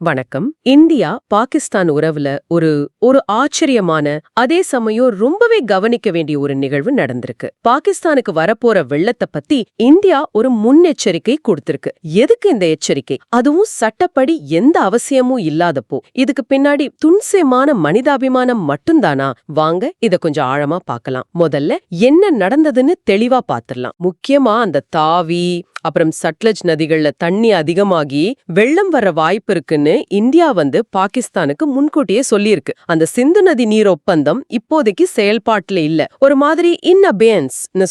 வணக்கம். இந்தியா பாகிஸ்தான் உறவுல ஒரு ஒரு ஆச்சரியமான அதே சமயம் ரொம்பவே கவனிக்க வேண்டிய ஒரு நிகழ்வு நடந்திருக்கு. பாகிஸ்தானுக்கு வரப்போற வெள்ளத்தை பத்தி இந்தியா ஒரு முன்னெச்சரிக்கை கொடுத்திருக்கு. எதுக்கு இந்த எச்சரிக்கை? அதுவும் சட்டப்படி எந்த அவசியமும் இல்லாதப்போ. இதுக்கு பின்னாடி துன்சியமான மனிதாபிமானம் மட்டும்தானா? வாங்க இத கொஞ்சம் ஆழமா பார்க்கலாம். முதல்ல என்ன நடந்ததுன்னு தெளிவா பாத்திரலாம் முக்கியமா அந்த தாவி அப்புறம் சட்லஜ் நதிகள்ல தண்ணி அதிகமாகி வெள்ளம் வர வாய்ப்பு இருக்குன்னு இந்தியா வந்து பாகிஸ்தானுக்கு முன்கூட்டியே சொல்லியிருக்கு. அந்த சிந்து நதி நீர் ஒப்பந்தம் இப்போதைக்கு செயல்பாட்டுல இல்ல. ஒரு மாதிரி இன்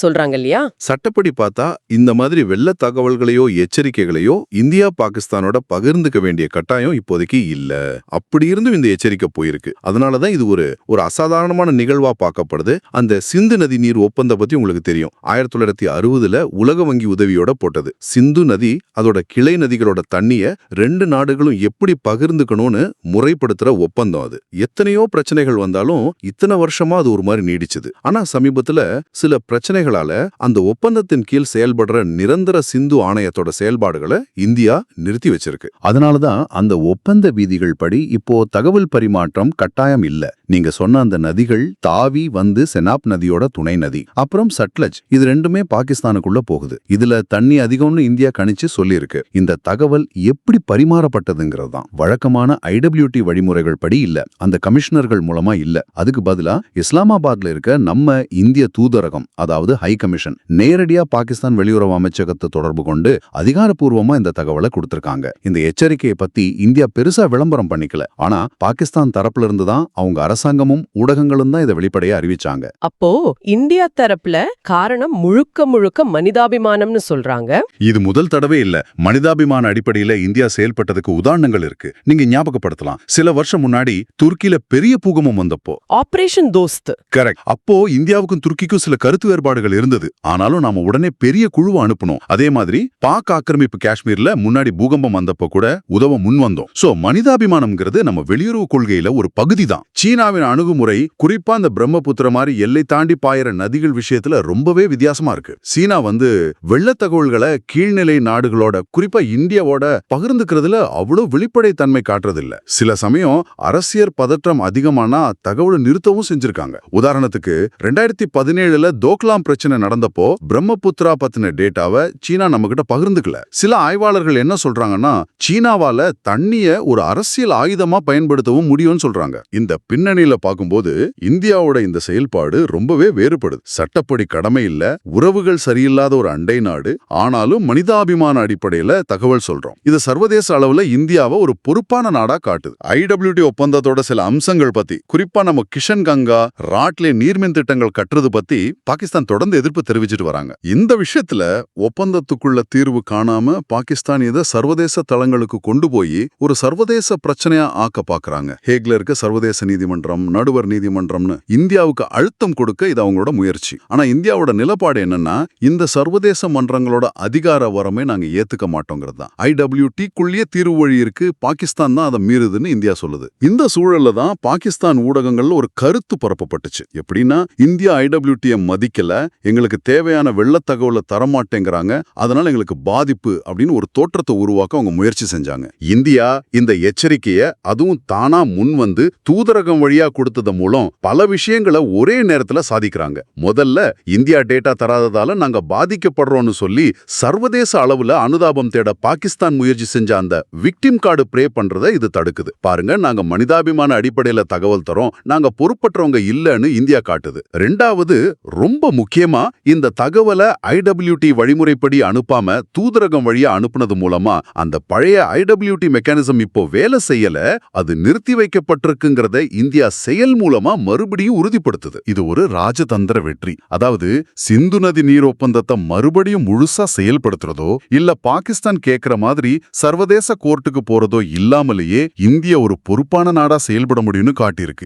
சொல்றாங்க இல்லையா? சட்டப்படி பார்த்தா இந்த மாதிரி வெள்ள தகவல்களையோ எச்சரிக்கைகளையோ இந்தியா பாகிஸ்தானோட பகிர்ந்துக்க வேண்டிய கட்டாயம் இப்போதைக்கு இல்ல. அப்படி இருந்தும் இந்த எச்சரிக்கை போயிருக்கு. அதனாலதான் இது ஒரு ஒரு அசாதாரணமான நிகழ்வா பார்க்கப்படுது. அந்த சிந்து நதி நீர் ஒப்பந்தம் பத்தி உங்களுக்கு தெரியும். ஆயிரத்தி தொள்ளாயிரத்தி அறுபதுல உலக வங்கி உதவியோட போட்டது சிந்து நதி அதோட கிளை நதிகளோட தண்ணிய ரெண்டு நாடுகளும் எப்படி பகிர்ந்துக்கணும்னு முறைப்படுத்துற ஒப்பந்தம் அது. எத்தனையோ பிரச்சனைகள் வந்தாலும் இத்தனை வருஷமா அது ஒரு மாதிரி நீடிச்சது. ஆனா சமீபத்துல சில பிரச்சனைகளால அந்த ஒப்பந்தத்தின் கீழ் செயல்படுற நிரந்தர சிந்து ஆணையத்தோட செயல்பாடுகளை இந்தியா நிறுத்தி வச்சிருக்கு. அதனாலதான் அந்த ஒப்பந்த விதிகள் படி இப்போ தகவல் பரிமாற்றம் கட்டாயம் இல்ல. நீங்க சொன்ன அந்த நதிகள் தாவி வந்து செனாப் நதியோட துணை நதி. அப்புறம் சட்லஜ் இது ரெண்டுமே பாகிஸ்தானுக்குள்ள போகுது. இதுல தண்ணி அதிகம்னு இந்தியா கணிச்சு சொல்லியிருக்கு. இந்த தகவல் எப்படி பரிமாறப்பட்டதுங்கிறது தான் வழக்கமான ஐடபிள்யூடி வழிமுறைகள் படி இல்ல. அந்த கமிஷனர்கள் மூலமா இல்ல. அதுக்கு பதிலா இஸ்லாமாபாத்ல இருக்க நம்ம இந்திய தூதரகம் அதாவது ஹை கமிஷன் நேரடியா பாகிஸ்தான் வெளியுறவு அமைச்சகத்தை தொடர்பு கொண்டு அதிகாரப்பூர்வமா இந்த தகவலை கொடுத்திருக்காங்க. இந்த எச்சரிக்கையை பத்தி இந்தியா பெருசா விளம்பரம் பண்ணிக்கல. ஆனா பாகிஸ்தான் தரப்புல இருந்து தான் அவங்க அரசாங்கமும் ஊடகங்களும் தான் இதை வெளிப்படையா அறிவிச்சாங்க. அப்போ இந்தியா தரப்புல காரணம் முழுக்க முழுக்க மனிதாபிமானம்னு சொல்றாங்க. இது முதல் தடவை இல்ல. மனிதாபிமான அடிப்படையில இந்தியா செயல்பட்டதுக்கு உதாரணங்கள் இருக்கு. நீங்க ஞாபகப்படுத்தலாம். சில வருஷம் முன்னாடி துருக்கியில பெரிய பூகம்பம் வந்தப்போ. ஆபரேஷன் தோஸ்த் கரெக்ட் அப்போ இந்தியாவுக்கும் துருக்கிக்கும் சில கருத்து வேறுபாடுகள் இருந்தது. ஆனாலும் நாம உடனே பெரிய குழுவை அனுப்பணும் அதே மாதிரி பாக் ஆக்கிரமிப்பு காஷ்மீர்ல முன்னாடி பூகம்பம் வந்தப்போ கூட உதவ முன் வந்தோம். சோ மனிதாபிமானம்ங்கிறது நம்ம வெளியுறவு கொள்கையில ஒரு பகுதி தான் சீனாவின் அணுகுமுறை குறிப்பா இந்த பிரம்மபுத்திர மாதிரி எல்லை தாண்டி பாயிற நதிகள் விஷயத்துல ரொம்பவே வித்தியாசமா இருக்கு. சீனா வந்து வெள்ள தகவல்களை கீழ்நிலை நாடுகளோட குறிப்பா இந்தியாவோட பகிர்ந்துக்கிறதுல அவ்வளவு வெளிப்படைத்தன்மை காட்டுறதில்ல. காட்டுறது இல்ல சில சமயம் அரசியல் பதற்றம் அதிகமானா தகவலை நிறுத்தவும் செஞ்சிருக்காங்க. உதாரணத்துக்கு ரெண்டாயிரத்தி பதினேழுல தோக்லாம் பிரச்சனை நடந்தப்போ பிரம்மபுத்திரா பத்தின டேட்டாவை சீனா நம்ம கிட்ட பகிர்ந்துக்கல. சில ஆய்வாளர்கள் என்ன சொல்றாங்கன்னா சீனாவால தண்ணிய ஒரு அரசியல் ஆயுதமா பயன்படுத்தவும் முடியும்னு சொல்றாங்க. இந்த பின்னணியில பார்க்கும்போது இந்தியாவோட இந்த செயல்பாடு ரொம்பவே வேறுபடுது. சட்டப்படி கடமை இல்ல உறவுகள் சரியில்லாத ஒரு அண்டை நாடு ஆனாலும் மனிதாபிமான அடிப்படையில தகவல் சொல்றோம். இது சர்வதேச அளவுல இந்தியாவை ஒரு பொறுப்பான நாடா காட்டுது. ஐடபிள்யூடி ஒப்பந்தத்தோட சில அம்சங்கள் பத்தி குறிப்பா நம்ம கிஷன் கங்கா ராட்லே நீர்மின் திட்டங்கள் கட்டுறது பத்தி பாகிஸ்தான் தொடர்ந்து எதிர்ப்பு தெரிவிச்சிட்டு வராங்க. இந்த விஷயத்துல ஒப்பந்தத்துக்குள்ள தீர்வு காணாம பாகிஸ்தான் இதை சர்வதேச தளங்களுக்கு கொண்டு போய் ஒரு சர்வதேச பிரச்சனையா ஆக்க பாக்குறாங்க. ஹேக்ல இருக்க சர்வதேச நீதிமன்றம் நடுவர் நீதிமன்றம்னு இந்தியாவுக்கு அழுத்தம் கொடுக்க இது அவங்களோட முயற்சி. ஆனா இந்தியாவோட நிலப்பாடு என்னன்னா இந்த சர்வதேச மன்றங்களோட அதிகார வரமே நாங்க ஏத்துக்க மாட்டோங்கிறது தான். ஐடபிள்யூடிக்குள்ளேயே தீர்வு வழி இருக்கு. பாகிஸ்தான் தான் அதை மீறுதுன்னு இந்தியா சொல்லுது. இந்த சூழல்ல தான் பாகிஸ்தான் ஊடகங்கள்ல ஒரு கருத்து பரப்பப்பட்டுச்சு. எப்படின்னா இந்தியா ஐடபிள்யூடியை மதிக்கல. எங்களுக்கு தேவையான வெள்ள தகவலை தரமாட்டேங்கிறாங்க. அதனால எங்களுக்கு பாதிப்பு அப்படின்னு ஒரு தோற்றத்தை உருவாக்க அவங்க முயற்சி செஞ்சாங்க. இந்தியா இந்த எச்சரிக்கையை அதுவும் தானா முன் வந்து தூதரகம் வழியா கொடுத்தது மூலம் பல விஷயங்களை ஒரே நேரத்துல சாதிக்கிறாங்க. முதல்ல இந்தியா டேட்டா தராததால நாங்க பாதிக்கப்படுறோம்னு சொல்லி சர்வதேச அளவுல அனுதாபம் தேட பாகிஸ்தான் முயற்சி செஞ்ச அந்த விக்டிம் கார்டு ப்ரே பண்றதை இது தடுக்குது. பாருங்க நாங்க மனிதாபிமான அடிப்படையில தகவல் தரோம் நாங்க பொறுப்பற்றவங்க இல்லைன்னு இந்தியா காட்டுது. ரெண்டாவது ரொம்ப முக்கியமா இந்த தகவலை ஐடபிள்யூடி வழிமுறைப்படி அனுப்பாம தூதரகம் வழியா அனுப்புனது மூலமா அந்த பழைய ஐடபிள்யூடி மெக்கானிசம் இப்போ வேலை செய்யல அது நிறுத்தி வைக்கப்பட்டிருக்குங்கிறத இந்தியா செயல் மூலமா மறுபடியும் உறுதிப்படுத்துது. இது ஒரு ராஜதந்திர வெற்றி. அதாவது சிந்து நதி நீர் ஒப்பந்தத்தை மறுபடியும் முழுசா செய்ய செயல்படுத்துறதோ இல்ல பாகிஸ்தான் கேக்குற மாதிரி சர்வதேச கோர்ட்டுக்கு போறதோ இல்லாமலேயே இந்திய ஒரு பொறுப்பான நாடா செயல்பட முடியும்னு காட்டியிருக்கு.